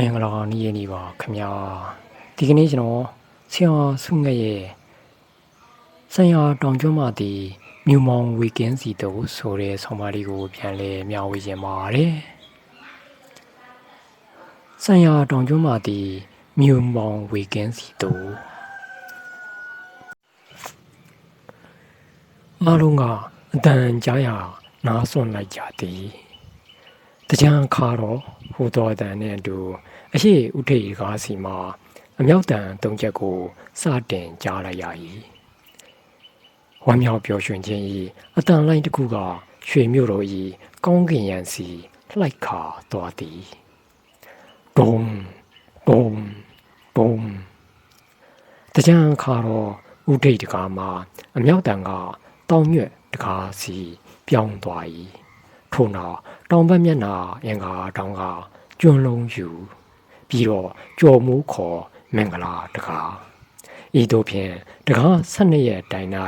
မင်္ဂလာနေ့ရက်နေ့ပါခင်ဗျာဒီကနေ့ကျွန်တော်ဆရာဆုငက်ရဲ့ဆရာတောင်ကျွန်းမတီမြူမောင်ဝီကင်းစီတို့ဆိုတဲ့ဆောင်းပါးလေးကိုပြန်လဲမျှဝေခြင်းပါတယ်ဆရာတောင်ကျွန်းမတီမြူမောင်ဝီကင်းစီတို့အားလုံးကအတန်ကြားရနားစွန့်လိုက်ကြသည် တကြံခါတော့ဟိုတော်တန်နဲ့အတူအရှိဥထိတ်ကားစီမှာအမြောက်တန်သုံးချက်ကိုစတင်ကြားလိုက်ရ၏ဝမ်းမြောက်ပျော်ရွှင်ခြင်း၏အတန်လိုင်းတစ်ခုကရွှေမြို့တော်၏ကောင်းကင်ယံစီလှိုက်ခါသွားသည်ဘုံဘုံဘုံတကြံခါတော့ဥထိတ်တကားမှာအမြောက်တန်ကတောင်းညွတ်တကားစီပြောင်းသွား၏ ထို့နောက်တောင်ဘက်မျက်နှာအင်္ဂါတောင်ကကျွန်းလုံးယူပြီးတော့ကြော်မိုးခေါ်မင်္ဂလာတကားဤသို့ဖြင့်တကား12ရက်တိုင်၌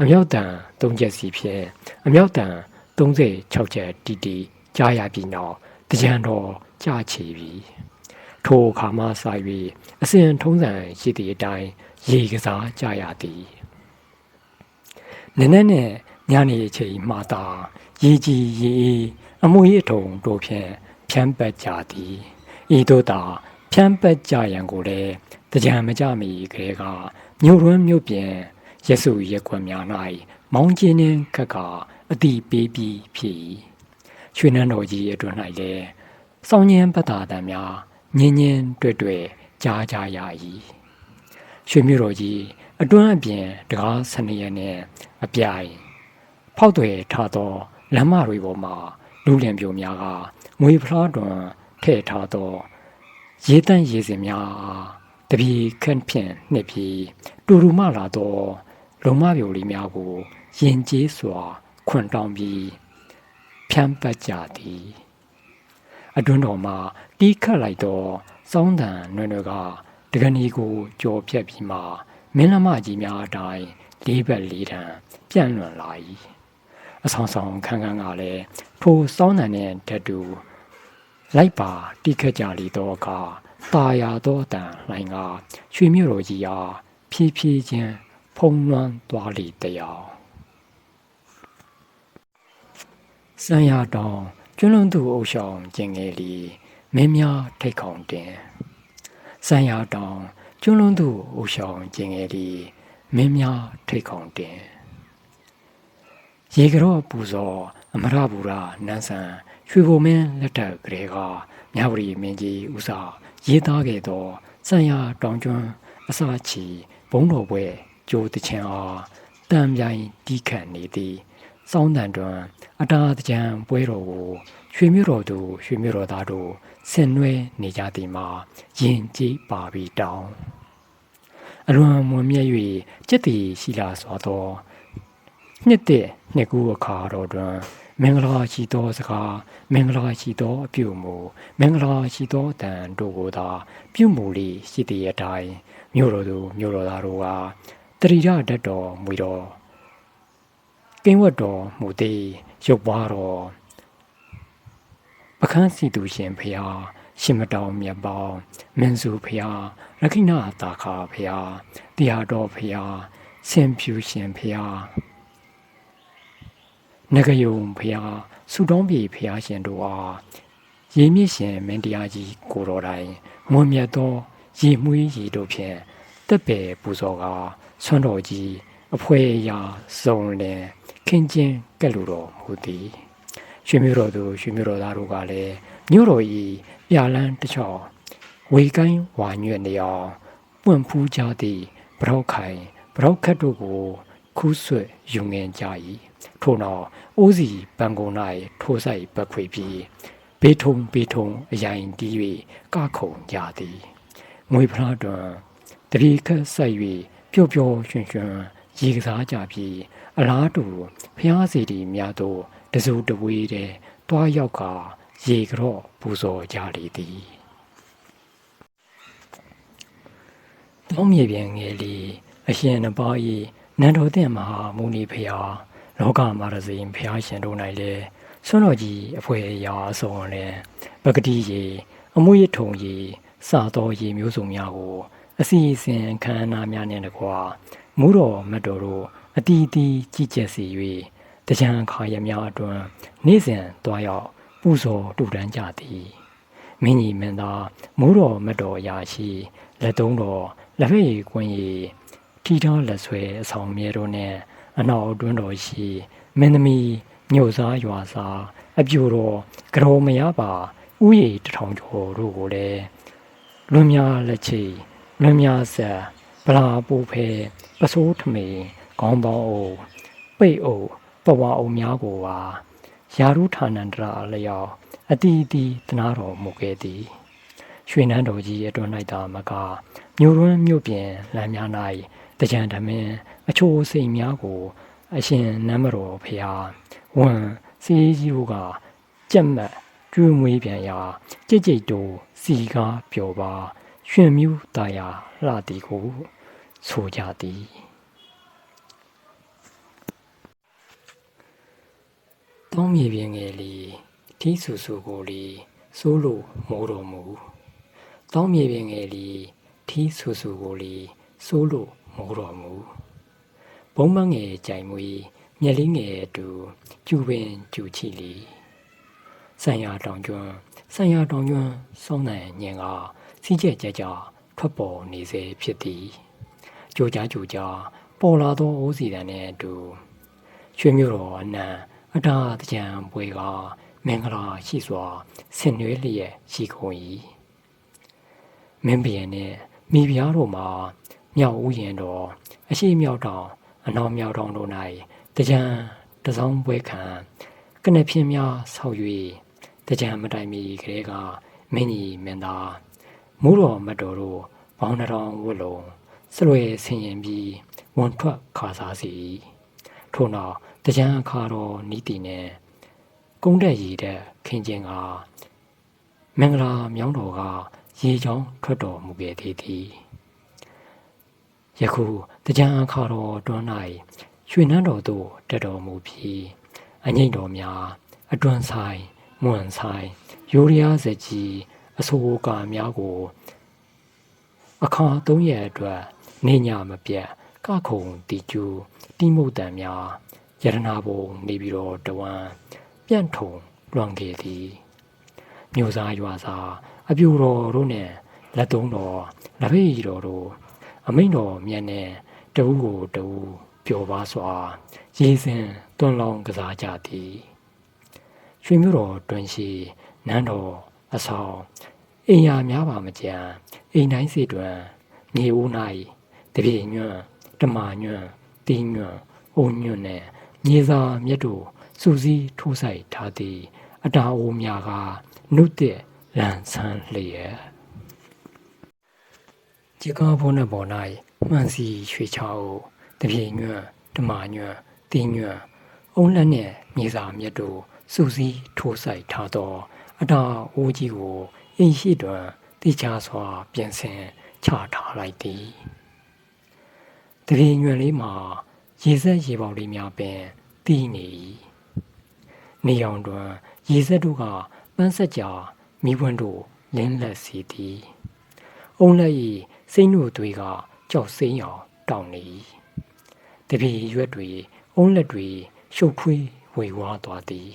အမြောက်တန်3ချက်စီဖြင့်အမြောက်တန်36ချက်တီတီကြားရပြီးနောက်တကြံတော်ကြာချီပြီထိုအခါမှစ၍အစဉ်ထုံးစံရှိသည့်အတိုင်းရေကစားကြရသည်နည်းနည်းနဲ့ညနေအချိန်မှသာ ရေကြီးရေအေးအမွေအထုံတို့ဖြင့်ဖြန်းပက်ကြသည်ဤတို့သာဖြန်းပက်ကြရန်ကိုလည်းတကြံမကြမီကလေးကမြို့ရွန်းမြို့ပြင်ရဆုရက်ွက်များ၌မောင်းကျင်းနှင့်ခက်ကအတိပေးပြီးဖြစ်၏ရွှေနန်းတော်ကြီးအတွင်၌လည်းစောင်းညင်းပတ်တာတံများညင်းညင်းတွေ့တွေ့ကြားကြရ၏ရွှေမြို့တော်ကြီးအတွန်းအပြင်တကားဆနရက်နှင့်အပြိုင်ဖောက်တွေထသော လမ်းမတွေပေါ်မှာလူလင်ပြိုများကငွေဖလားတွင်ထည့်ထားသောရေတန့်ရေစင်များအားတပြေခန့်ဖြင့်နှစ်ပြီးတူတူမလာသောလုံမပြိုလေးများကိုရင်ကျေးစွာ ခွန့်တောင်းပြီးဖြန်းပတ်ကြသည်အတွန်းတော်မှာတီးခတ်လိုက်သောစောင်းတန်နွယ်နွယ်ကတကနီကိုကြော်ဖြတ်ပြီးမှမင်းလမကြီးများအတိုင်းလေးဘက်လေးထံပြန့်လွန်လာ၏ အဆောင်ဆောင်ခန်းခန်းကလည်းထိုစောင်းတန်နှင့်တတူလိုက်ပါတိခတ်ကြလေသောအခါตาရသောအတန်လှိုင်းကရွှေမြို့တော်ကြီးအားဖြည်းဖြည်းချင်းဖုံးလွှမ်းသွားလေတယောက်စံရတောင်ကျွလွန်သူအုပ်ဆောင်ကျင်ငယ်လီမင်းများထိတ်ခေါင်တင်စံရတောင်ကျွလွန်သူအုပ်ဆောင်ကျင်ငယ်လီမင်းများထိတ်ခေါင်တင် ရေကြောပူဇော်အမရဘူရာနန်းဆန်ရွှေဘုံမင်းလက်ထက်ကလေးကမြဝတီမင်းကြီးဦးစာရေးသားခဲ့သောစံရတောင်ကျွန်းအစာချီဘုံတော်ပွဲကြိုးတချင်အားတံပြိုင်တီးခတ်နေသည်စောင်းတန်တွင်အတားတကြံပွဲတော်ကိုရွှေမြို့တော်သူရွှေမြို့တော်သားတို့ဆင်နွှဲနေကြသည်မှာယင်ကြည်ပါပြီးတောင်းအလွန်မွန်မြတ်၍จิตတိရှိလာစွာသော နှစ်တဲ့နှစ်ကူအခါတော်တွင်မင်္ဂလာရှိသောစကားမင်္ဂလာရှိသောအပြုမူမင်္ဂလာရှိသောတန်တို့ကိုသာပြုမူလိရှိသည့်အတိုင်းမြို့တော်သူမြို့တော်သားတို့ကတရိရတတ်တော်မူတော်ကင်းဝတ်တော်မူသည်ရုပ်ပွားတော်ပခန်းစီသူရှင်ဖျားရှင်မတောင်မြတ်ပေါင်းမင်းစုဖျားရခိနာတာခါဖျားတရားတော်ဖျားဆင်ဖြူရှင်ဖျား နဂယုံဖျားဆုတောင်းပြေဖျားရှင်တို့အားရေမြင့်ရှင်မင်းတရားကြီးကိုတော်တိုင်မွန်မြတ်သောရေမွေးရေတို့ဖြင့်တက်ပယ်ပူဇော်ကာဆွမ်းတော်ကြီးအဖွဲရာစုံလင်ခင်းချင်းကဲ့လိုတော်မူသည်ရွှေမြို့တော်သူရွှေမြို့တော်သားတို့ကလည်းမြို့တော်ဤပြလန်းတစ်ချောင်းဝေကိုင်းဝါညွတ်နေအောင်ပွင့်ဖူးကြသည့်ဗရောက်ခိုင်ဗရောက်ခတ်တို့ကိုခူးဆွတ်ယူငင်ကြ၏ ထို့နောက်အိုးစီပန်ကုန်၌ထိုးဆိုင်ပတ်ခွေပြီးဘေးထုံဘေးထုံအယိုင်တီး၍ကခုံကြသည်ငွေဖလားတွင်တတိခတ်ဆက်၍ပျော့ပျော့ရွှင်ရွှင်ရေကစားကြပြီးအလားတူဖျားစီတီများသို့တစုတဝေးတဲ့တွားရောက်ကရေကြော့ပူဇော်ကြလေသည်တောင်းမြေပြန်ငယ်လီအရှင်နပါဤနန္ဒိုသင်မဟာမုနီဖျား လောကမာရဇိန်ဖျားရှင်တို့၌လည်းဆွမ်းတော်ကြီးအဖွဲအရာအစုံလည်းပဂတိရေအမွေထုံရီစသောရေမျိုးစုံများကိုအစီအစဉ်ခမ်းနားများနှင့်တကွာမူးတော်မတ်တော်တို့အတီးတီးကြီးကျက်စီ၍တကြံခါရများအတွင်နေ့စဉ်တွားရောက်ပူဇော်တူတန်းကြသည်မင်းကြီးမင်းသားမူးတော်မတ်တော်အရာရှိလက်သုံးတော်လက်ဖက်ရည်ကွင်းရည်ထီထောလက်ဆွဲအဆောင်မြဲတို့နှင့် အနောက်အတွင်းတော်ရှိမင်းသမီးညို့စားရွာစားအပြူတော်ကြောမရပါဥယျာဉ်တထောင်ကျော်တို့ကိုလည်းလွန်များလက်ချေလွန်များဆက်ဗလာပူဖဲပစိုးထမေခေါင်းပေါင်းအိုပိတ်အိုပဝါအုံများကိုပါယာရုဌာနန္တရာအလျောက်အတီးတီးတနာတော်မူခဲ့သည်ရွှေနန်းတော်ကြီးအတွန်း၌သာမကမြို့ရွန်းမြို့ပြင်လမ်းများ၌ တကြံတမင်းအချိုးစိမ်များကို အရှင်နမ်းမတော်ဖျားဝန်စီကြီးတို့ကကြက်မတ်ကျွေးမွေးပြန်ရာကြိတ်ကြိတ်တို့စီကားပျော်ပါရွှင်မြူးတာယာလှသည်ကိုဆိုကြသည်တောင်းမြေပြင်ငယ်လီထီးဆူဆူကိုလီစိုးလို့မိုးတော်မူတောင်းမြေပြင်ငယ်လီထီးဆူဆူကိုလီစိုးလို့ မိုးတော်မူဘုံမငယ်ကြိုင်မွေမျက်လေးငယ်တူကျူပင်ကျူချီလီဆံရတောင်ကျွန်းဆံရတောင်ကျွန်းစောင်းနိုင်ညင်ကစီးကျက်ကြကြထွက်ပေါ်နေစေဖြစ်သည်ကြိုကြားကြိုကြားပေါ်လာသောအိုးစီတန်နှင့်အတူရွှေမြို့တော်အနံအတားတကြံပွဲကမင်္ဂလာရှိစွာဆင်နွှဲလျက်ရှိကုန်၏မင်းပြန်နှင့်မိဖုရားတို့မှာ မြောက်ဥယျင်တော်အရှိမြောက်တောင်အနောက်မြောက်တောင်တို့၌တကြံတစောင်းပွဲခံကနဖြင်းများဆောက်၍တကြံမတိုင်မီကလေးကမင်းကြီးမင်းသားမိုးတော်မတော်တို့ဘောင်းတော်ဝတ်လုံးစလွယ်ဆင်ရင်ပြီးဝန်ထွက်ခါစားစီထို့နောက်တကြံအခါတော်နီးတီနဲ့ကုန်းတက်ရည်တဲ့ခင်ကျင်ကမင်္ဂလာမြောင်းတော်ကရေချောင်းထွက်တော်မူခဲ့သေးသည် ယခုတကြံအခါတော်တွန်း၌ရွှေနန်းတော်သို့တက်တော်မူပြီးအငိမ့်တော်များအတွန်းဆိုင်မွန်ဆိုင်ရိုးရရားစကြီးအဆိုးကာများကိုအခါသုံးရက်အတွက်နေညမပြတ်ကခုံတီကျူတိမုတ်တံများယရနာဘုံနေပြီးတော့တဝမ်းပြန့်ထုံလွန်ခဲ့သည်မြို့သားရွာသားအပြူတော်တို့နဲ့လက်သုံးတော်လက်ဖေးတော်တို့ အမိန်တော်မြတ်နဲ့တဝူကိုတဝူပျော်ပါစွာရေစင်တွန်းလောင်းကစားကြသည်ရွှေမြို့တော်တွင်ရှိနန်းတော်အဆောင်အိမ်ယာများပါမကြံအိမ်တိုင်းစီတွင်မြေဦး၌တပြေညွန့်တမာညွန့်တင်းညွန့်အုံညွန့်နဲ့မြေစာမြတ်တို့စူးစီးထိုးဆိုင်ထားသည်အတာအိုးများကနုတဲ့လန်ဆန်းလျက် ဒီကားဘုန်းနဲ့ပေါ်၌မှန်စီရွှေချောက်တပြေညွန့်ဓမာညွန့်တင်းညွန့်အုံလက်နဲ့မြေစာမြတ်တို့စူးစီးထိုးဆိုင်ထားသော အတာအိုးကြီးကိုအိမ်ရှိတွင်တိကျစွာ ပြင်ဆင်ချထားလိုက်သည်တပြေညွန့်လေးမှာရေစက်ရေပေါလေးများပင်တည်နေ၏နေအောင်တွင်ရေစက်တို့ကပန်းဆက်ကြာမိပွန်းတို့လင်းလက်စီသည်အုံလက်၏ စိတ်နှုတ်သွေးကကြောက်စိမ့်အောင်တောင်းနေ၏တပြေရွက်တွေအုံလက်တွေရှုပ်ထွေးဝေဝါးသွားသည်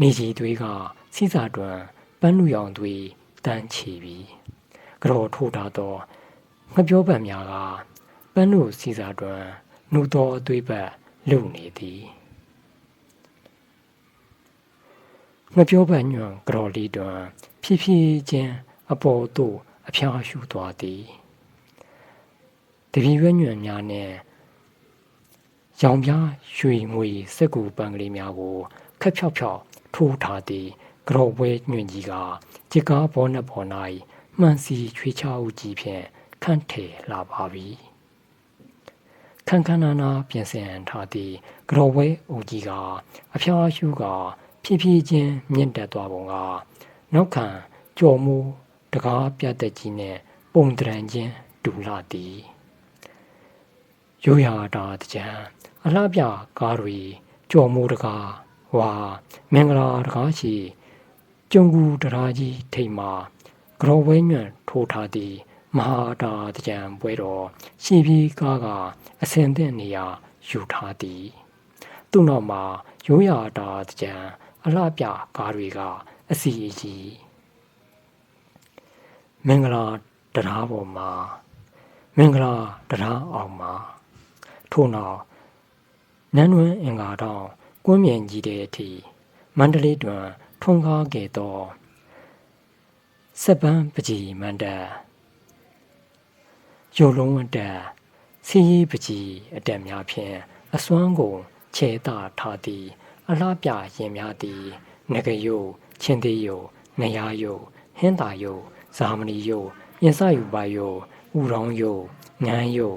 နေကြီးသွေးကစီစာတွင်ပန်းလူရောင်သွေးတန်းချီပြီးကြောထိုးထားသောငပြောပံများကပန်းလူစီစာတွင်နှုတ်သောအသွေးပတ်လုံနေသည်ငပြောပံညွန်ကြော်လီတွင်ဖြည်းဖြည်းချင်းအပေါ်သို့ အဖျားရှူသွားသည်တပီရွက်ညွန်များနှင့်ရောင်ပြားရွှေငွေစက်ကူပန်းကလေးများကိုခက်ဖြောက်ဖြောက်ထိုးထားသည်ကြော်ပွဲညွန့်ကြီးကจิကားဘောနဘော၌မှန်စီချွေချအုပ်ကြီးဖြင့်ခန့်ထေလာပါပြီခန်းခန်းနာနာပြင်ဆင်ထားသည့်ကြော်ပွဲအုပ်ကြီးကအဖျားရှူကဖြည်းဖြည်းချင်းမြင့်တက်သွားပုံကနောက်ခံကြော်မူ တကားပြတ်သက်ကြီးနဲ့ပုံတရံချင်းတူလာသည်ရိုးရာတာတကြံအလှပြကားတွေကြော်မူတကားဝါမင်္ဂလာတကားရှိကျုံကူတရာကြီးထိတ်မှာကရောဝဲညွန့်ထိုးထားသည့်မဟာတာတကြံပွဲတော်ရှေးပြေးကားကအစင်တဲ့နေရာယူထားသည်သူ့နောက်မှာရိုးရာတာတကြံအလှပြကားတွေကအစီအကြီး မင်္ဂလာတရားပေါ်မှာမင်္ဂလာတရားအောင်မှာထို့နောက်နန်းတွင်အင်္ဂါတောင်ကွင်းမြန်ကြီးတဲ့အထိမန္တလေးတွင်ထွန်းကားခဲ့သောစက်ပန်းပကြီးမန္တရုံလုံးဝတ္တစီရီပကြီးအတက်များဖြင့်အစွမ်းကိုခြေတာထားသည် အလှပြရင်များသည်ငကယုချင်းသေးယုနရာယုဟင်းတာယု ဇာမဏီယုညစယူပါယုဥရောင်းယုငန်းယု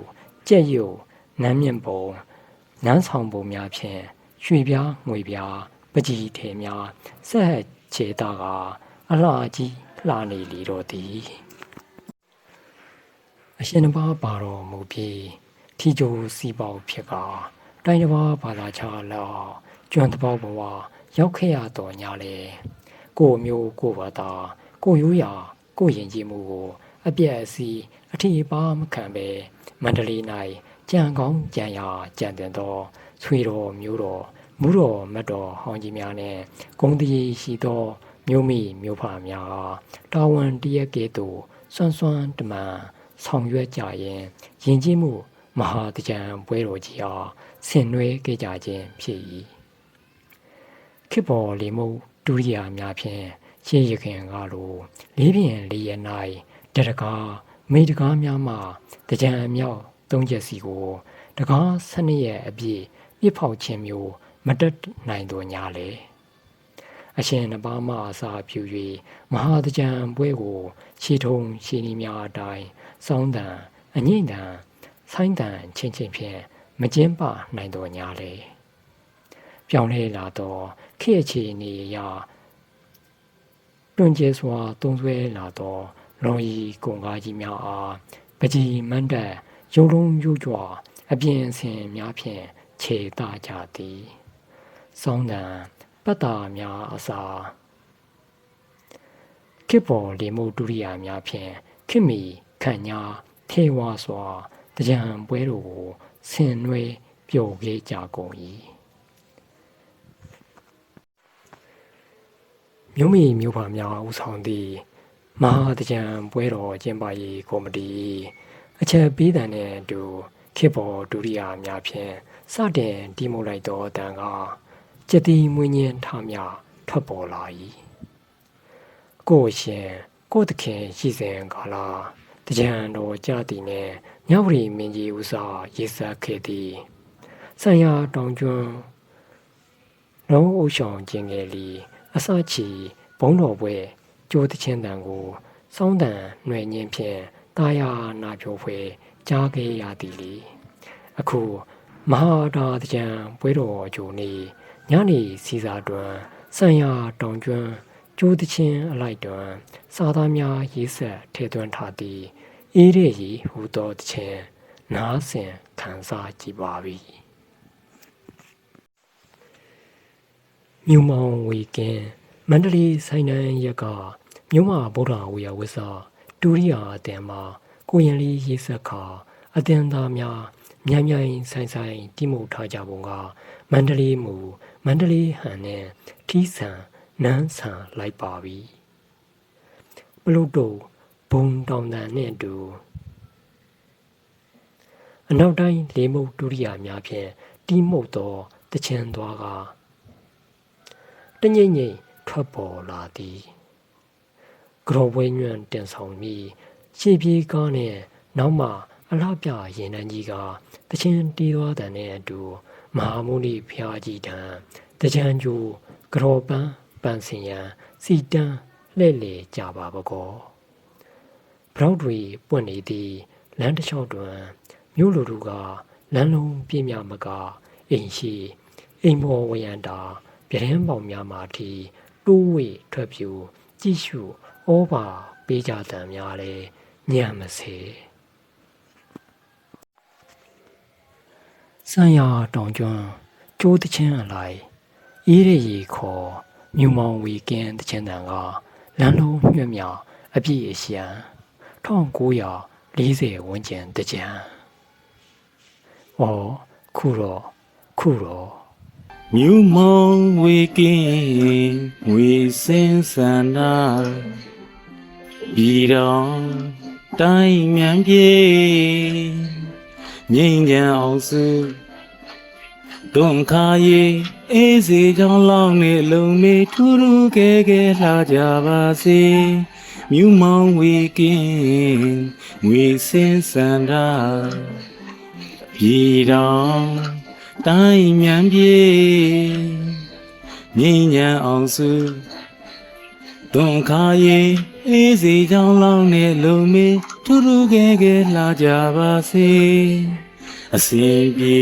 ကြက်ယုနမ်းမြင့်ပုံနန်းဆောင်ပုံများဖြင့်ရွှေပြားငွေပြားပကြီးထေများဆက်ဟက်ခြေတာကအလှကြီးလှနေလေတော့သည်အရှင်တစ်ပါးပါတော်မူပြီးထီကျိုးစီပေါဖြစ်ကတိုင်းတစ်ပါးဘာသာချလောက်ကျွမ်းတပေါဘဝရောက်ခဲ့ရတော်ညာလေကိုမျိုးကိုဘာသာကိုရိုးရာ ကိုယဉ်ကျေးမှုကို အပြည့်အစည်းအထီးပါမခံပဲမန္တလေး၌ကြံကောင်းကြံရာကြံတင်သောဆွေတော်မျိုးတော်မူတော်မတ်တော်ဟောင်းကြီးများနှင့်ဂုံတည်ရှိသောမျိုးမိမျိုးဖများတာဝန်တရက်ကဲ့သို့စွမ်းစွမ်းတမန်ဆောင်ရွက်ကြရင်ယဉ်ကျေးမှုမဟာတကြံပွဲတော်ကြီးအားဆင်နွှဲခဲ့ကြခြင်းဖြစ်၏ခေပေါ်လီမှုဒုတိယများဖြင့် ရှေးရခင်ကလိုလေးပြင်လေးရ၌တရကားမိတကားများမှတကြံအမြောက်သုံးချက်စီကိုတကားစနစ်ရဲ့အပြည့်ပြစ်ဖောက်ခြင်းမျိုးမတက်နိုင်တော့ညာလေအရှင်နဘာမအစာပြု၍မဟာတကြံပွဲကို ရှီထုံရှီနီများအတိုင်းစောင်းတန်အငိမ့်တန်ဆိုင်းတန်ချင်းချင်းဖြင့်မကျင်းပနိုင်တော့ညာလေပြောင်းလဲလာတော့ခေတ်ချီနေရာ တွင်ကျဲစွာသုံးဆွဲလာတော့လွန်ရီကုံကားကြီးများအားပကြီးမန်းတက်ရုံလုံးရုပ်ကြွအပြင်းအစင်များဖြင့်ခြေတကြသည်စောင်းတန်ပတ်တာများအစာခေပေါ်လေမှုဒုရိယာများဖြင့်ခိမီခန့်ညာထေဝါစွာတကြံပွဲတို့ကိုဆင်နွှဲပျော်ခဲ့ကြကုန်၏ မြို့မီမြို့ပါများဦးဆောင်သည့်မဟာတကြံပွဲတော်ကျင်းပရေးကော်မတီအချက်ပေးတဲ့နဲ့အတူခေပေါ်ဒုရိယာများဖြင့်စတင်တီမိုလိုက်သောတန်ကကျက်တီမွင်းညင်းထမြထွက်ပေါ်လာ၏ကိုရှင်ကိုတခင်ရှိစဉ်ကာလတကြံတော်ကြသည်နှင့်မြဝတီမင်းကြီးဦးစွာရေးဆက်ခဲ့သည်ဆံရတောင်ကျွန်းလုံးအုပ်ဆောင်ခြင်းငယ်လီ အစချီဘုံတော်ပွဲကြိုးတချင်းတန်ကိုစောင်းတန်ຫນွယ်ညင်းဖြင့်တာယာနာဖြိုဖွယ်ကြားခဲ့ရသည်လေအခုမဟာတာတကြံပွဲတော်ဂျိုနေညနေစီစာတွင်ဆံရတောင်ကျွန်းကျိုးတချင်းအလိုက်တွင်စာသားများရေးဆက်ထဲသွင်းထားသည်အေးရည်ဟူသောတခြင်းနားဆင်ခံစားကြည့်ပါပြီ မြူမောင်ဝေကင်းမန္တလေးဆိုင်နန်းရက်ကမြို့မဗုဒ္ဓဝေယဝစ္စဒူရိယာအတင်မှာကိုရင်လေးရေးဆက်ခါအတင်သားများမြိုင်မြိုင်ဆိုင်ဆိုင်တိမှုထားကြပုံကမန္တလေးမူမန္တလေးဟန်နဲ့ထီးဆန်နန်းဆန်လိုက်ပါပြီပလုတ်တို့ဘုံတောင်တန်နှင့်အတူအနောက်တိုင်းလေမုတ်ဒုရိယာများဖြင့်တီးမှုတ်သောတချင်သွားက တငိမ့်ငိမ့်ထွက်ပေါ်လာသည်ကရောပွဲညွန့်တင်ဆောင်ပြီးရှေ့ပြေးကားနှင့်နောက်မှအလှပြရင်နှန်းကြီးကတချင်းတီးသွားတဲ့နဲ့အတူမဟာမုနိဖျားကြီးတံတကြံကျိုးကရောပန်းပန်းစင်ရန်စီတန်းလှဲ့လေကြပါပကောဘရောက်တွေပွင့်နေသည့်လမ်းတစ်လျှောက်တွင်မြို့လူတို့ကလမ်းလုံးပြင်းမြမကအိမ်ရှိအိမ်မော်ဝရန်တာ ပြတင်းပေါင်များမှထိတိုးဝေထွက်ပြူကြည့်ရှုဩဘာပေးကြတံများလဲညံ့မစေစံရတောင်ကျွန်းကျိုးတချင်းအလိုက်အေးရရီခေါ်မြူမောင်ဝီကင်းတခြင်းတန်ကလမ်းလုံးမြွတ်မြောင်အပြည့်အရှံ1940ဝန်းကျင်တကြံ။ဟောခုတော့ခုတော့ မြူမောင်ဝေကင်းဝေစင်စန္ဒာပြည်တော်တိုင်းမြန်ပြေငိမ့်ကြအောင်စုတွန်ခါရီအေးစီကြောင်းလောင်းနေလုံမေထူးထူးကဲကဲလှကြပါစေမြူမောင်ဝေကင်းဝေစင်စန္ဒာပြည်တော် တိုင်းမြန်ပြေငိမ့်ညံအောင်စုတွန်ခါရီအေးစီကြောင်းလောင်းနေလုံမေထူးထူးကဲကဲလှကြပါစေအစဉ်ပြေ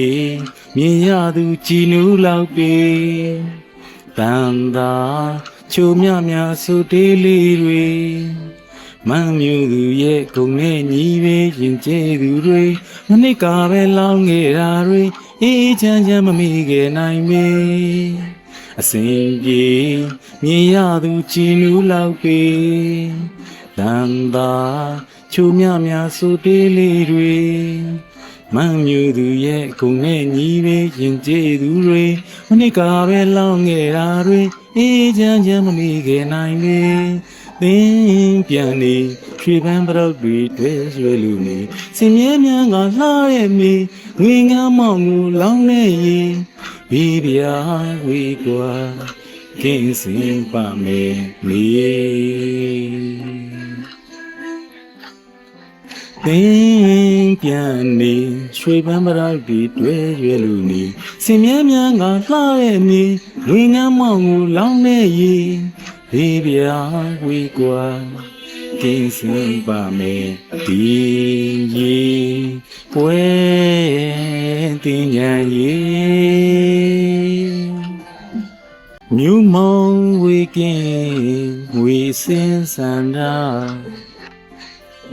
မြင်ရသူကြည်နူးလောက်ပေတန်သာချိုမြမြဆူတေးလေးတွေမမ်းမြူသူရဲ့ဂုံနဲ့ညီပဲရင်ကျဲသူတွေမနစ်ကပဲလောင်းခဲ့တာတွေ အေးချမ်းချမ်းမမိခဲ့နိုင်မေအစဉ်ပြေမြင်ရသူကြည်နူးလောက်ပေတန်သာချိုမြမြဆူတေးလေးတွေမမ်းမြူသူရဲ့ဂုံနဲ့ညီပဲရင်ကျဲသူတွေမနစ်ကပဲလောင်းခဲ့တာတွေအေးချမ်းချမ်းမမိခဲ့နိုင်မေ သင်ပြန်နေရွှေပန်းပရောက်တွေတွေ့ရွယ်လူနေစင်မြဲမြန်းကလှရဲ့မီငွေငမ်းမောင်ကိုလောင်းနေရင်ဘီဗျာဝေကွာကင်းစင်ပါမယ်မီသင်ပြန်နေရွှေပန်းပရောက်တွေတွေ့ရွယ်လူနေစင်မြဲမြန်းကလှရဲ့မီငွေငမ်းမောင်ကိုလောင်းနေရင်ဘေး ပြာဝေကွာကင်းစင်ပါမယ်ဒီရီပွဲတင်ညာရီမြူမောင်ဝေကင်းဝေစင်စန္ဒာ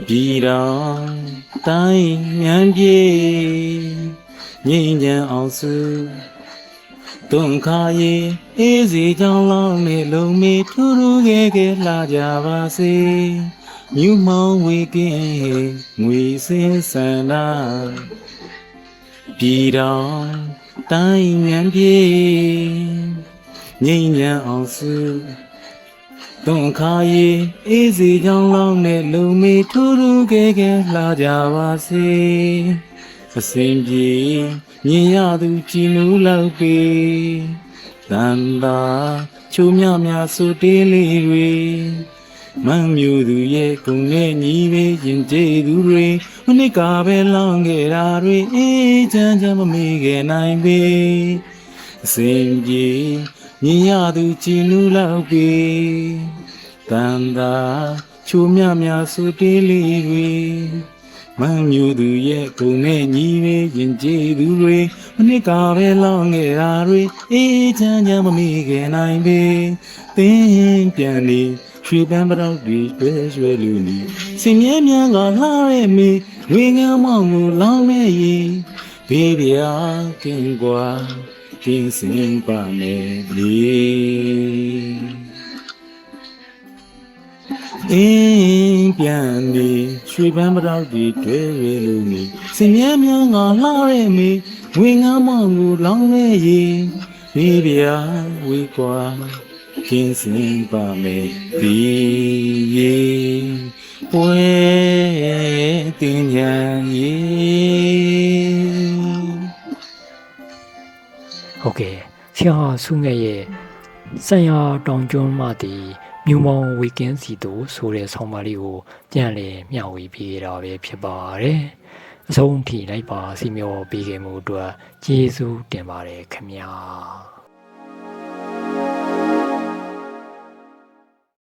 ပြည်တော်တိုင်းမြန်ပြေငိမ့်ချမ်းအောင်စု တွန်ခါရီအေးစီကြောင်းလောင်းနေလုံမီထူးထူးကဲကဲလှကြပါစေမြူမောင်ဝေကင်းငွေစင်စန္ဒာပြည်တော်တိုင်းမြန်ပြေငိမ့်ချမ်းအောင်စုတွန်ခါရီအေးစီကြောင်းလောင်းနေလုံမီထူးထူးကဲကဲလှကြပါစေ အစဉ်ပြေမြင်ရသူကြည်နူးလောက်ပေတန်တာချိုမြမြဆူတေးလေးတွေမမ်းမြူသူရဲ့ဂုံနဲ့ညီပဲရင်ကျေးသူတွေမနစ်ကပဲလောင်းခဲ့တာတွေအေးချမ်းချမ်းမမေ့ခဲ့နိုင်ပေအစဉ်ပြေမြင်ရသူကြည်နူးလောက်ပေတန်တာချိုမြမြဆူတေးလေးတွေ မမ်းမြူသူရဲ့ဂုံနဲ့ညီပဲရင်ကျေးသူတွေမနစ်ကပဲလောင်းခဲ့တာတွေအေးချမ်းချမ်းမမေ့ခဲ့နိုင်ပေသင်ပြန်နေရွှေပန်းပရောက်တွေတွေ့ရွယ်လူနေစင်မြဲမြန်းကလှရဲမေဝေငမ်းမောင်ကိုလောင်းနေရင်ဘေးပြာကင်းကွာကင်းစင်ပါမယ်လေ အင်းပြန်နေရွှေပန်းပရောက်တွေတွေ့ရလို့နေစင်မြဲမြန်းကလှရဲမေဝေငမ်းမောင်ကိုလောင်းနေရင်ဘေးပြာဝေကွာကင်းစင်ပါမယ်ဒီရေပွဲတင်ညာရေဟုတ်ကဲ့ဆရာဆုငယ်ရဲ့ဆံရတောင်ကျွန်းမှတည် မြူမောင်ဝီကင်းစီတို့ဆိုတဲ့ဆောင်းပါးလေးကိုပြန်လည်မျှဝေပေးတာပဲဖြစ်ပါတယ်အဆုံးထိလိုက်ပါစီမျောပေးခဲ့မှုအတွက်ကျေးဇူးတင်ပါတယ်ခင်ဗျာ